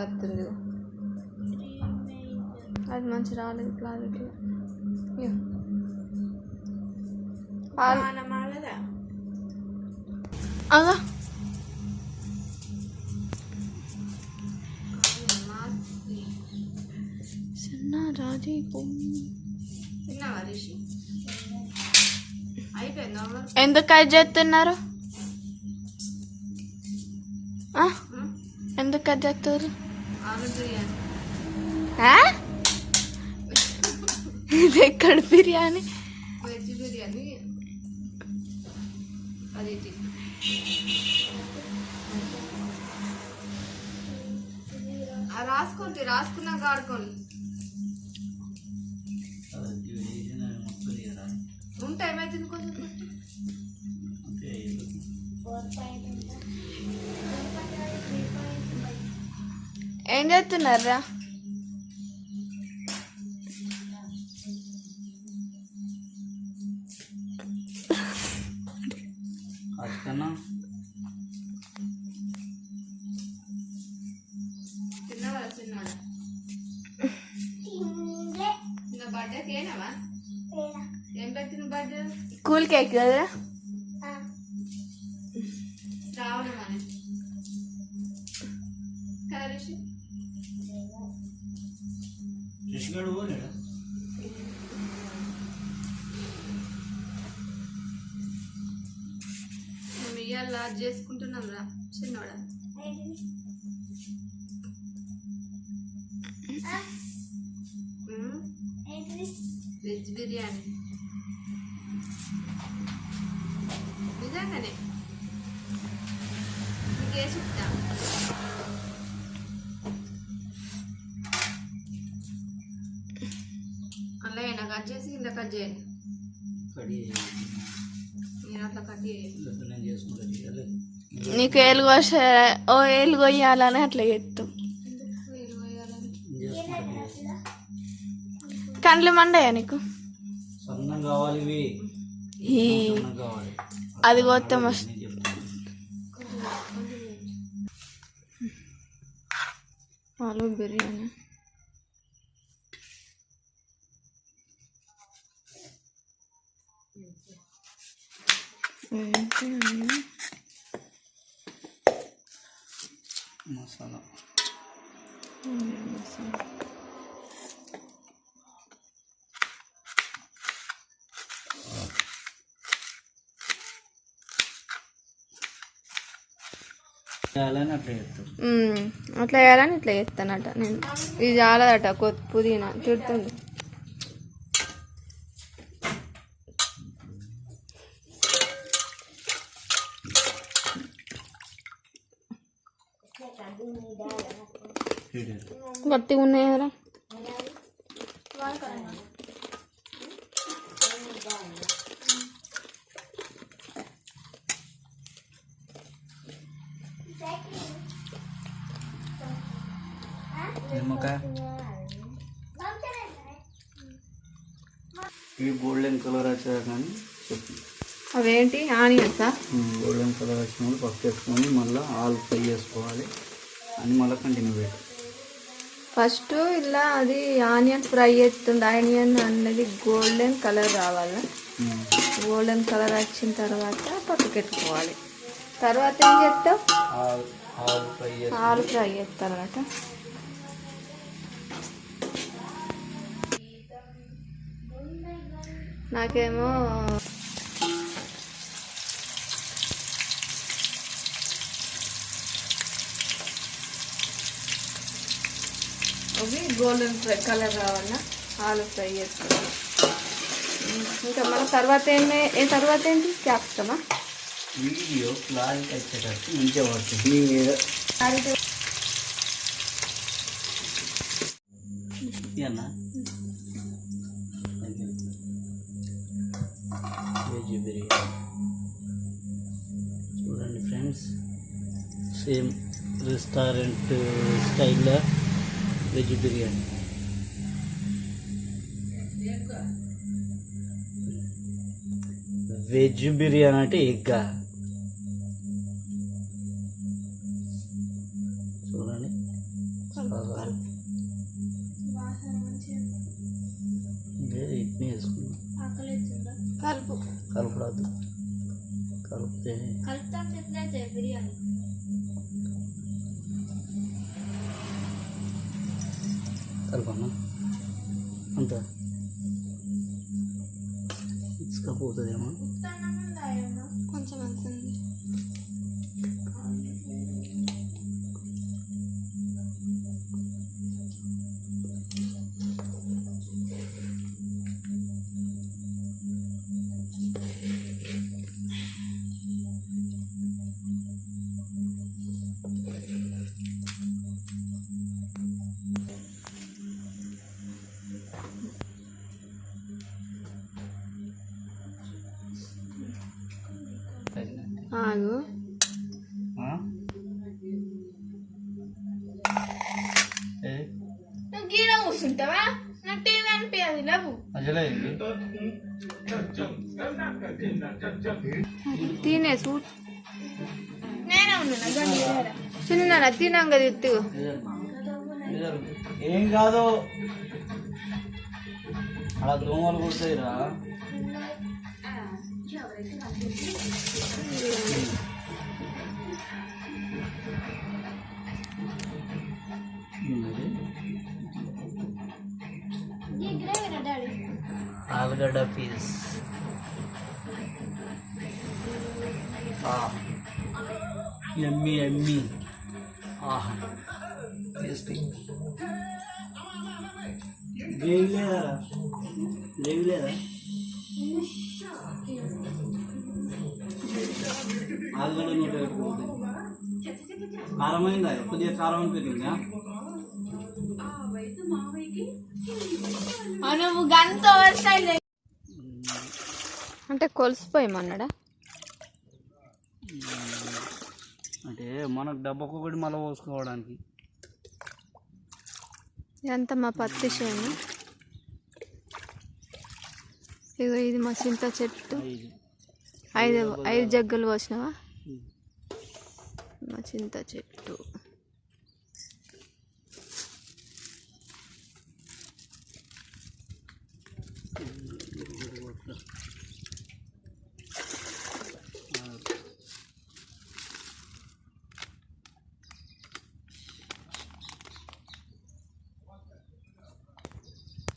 వస్తుంది అది మంచి రాలేదు క్లారిటీ. అగా చిన్న రాజీ ఎందుకు కట్ చేస్తున్నారు? ఎందుకు కట్ చేస్తారు ఆలు బిర్యానీ ఆ? ఇది ఎక్కడ బిర్యానీ వెజ్ బిర్యానీ అది ఇది. ఆ రాసుకోండి రాసుకున్నాక ఆడుకోండి ఉంటే ఏమైతుంది కొంచెం పెట్టిన బర్త్డే కూల్ కేక్ కదా? రావడం అని. ఇవాళ చేసుకుంటున్నాం రా చిన్నోడా. వెజ్ బిర్యానీ. నిజంగానే? నీకే చెప్తా? అలా కట్ చేసి ఇలా కట్ చేయండి. నీకు ఏలు కోస ఓ ఏలు కొయ్యాలని అట్లా చెప్తాం. కండ్లు మండయా నీకు? అది కొత్త మస్తు. ఆలు బిర్యానీ. ఏంటి మసాలా. చేయాలని అట్లా వేయాలని ఇట్లా చేస్తానట నేను. ఇది చాలదట కొత్త పుదీనా. తిడుతుంది గట్టిగా ఉన్నాయి కదా ఇవి గోల్డెన్ కలర్ వచ్చాక కానీ చెప్పు. అవేంటి? ఆనియన్సా? గోల్డెన్ కలర్ వచ్చినప్పుడు పప్పు వేసుకొని మళ్ళీ ఆలు ఫ్రై చేసుకోవాలి. అని మళ్ళీ కంటిన్యూ పెట్టు. ఫస్ట్ ఇలా అది ఆనియన్ ఫ్రై చేస్తుంది ఆనియన్ అనేది గోల్డెన్ కలర్ రావాలి. గోల్డెన్ కలర్ వచ్చిన తర్వాత పక్కకెట్టుకోవాలి తర్వాత ఏం చేస్తావు ఆలు ఫ్రై చేసి ఆలు ఫ్రై చేస్తారనమాట నాకేమో అవి గోల్డెన్ ఫ్రై కలర్ రావాలన్నా ఆలు ఫ్రై చేసుకోవాలి ఇంకా మన తర్వాత ఏమే ఏ తర్వాత ఏంటి క్యాప్సికమా? వీడియో క్లారిటీ వచ్చేటట్టు మంచిగా పడుతుంది. మీ వెజ్ బిర్యానీ. చూడండి ఫ్రెండ్స్ సేమ్ రెస్టారెంట్ స్టైల్లో వెజ్ బిర్యానీ వెజ్ బిర్యానీ అంటే ఎగ్గా చూడండి. లేదు ఇట్నే వేసుకున్నాం కలుపు. కలిపితే যেমন। ఆగు? నువ్వు గీడ కూర్చుంటావా? నా టీవీ అనిపించదు తినే సూట్ నేనే ఉన్నా చిన్న తినంగా తిత్తు ఏం కాదు. అలా దోమలు కుడతాయిరా. ఆలుగడ్డ పీస్ ఎమ్మి ఎమ్మి ఆహా టేస్టీ గ్రేవీ లేదా గ్రేవీ లేదా ఆలుగడ్డ నూట పెట్టుకోవద్దు. కారం అయిందా కొద్దిగా కారం అనిపించిందా నువ్వు గంత ఓవర్ అంటే కొలిసిపోయామన్నాడా? అంటే మనకు డబ్బకు కూడా మళ్ళీ పోసుకోవడానికి. ఎంత మా పత్తి చేను. ఇగో ఇది మా చింత చెట్టు. ఐదు. ఐదు జగ్గలు పోసినావా? మా చింత చెట్టు.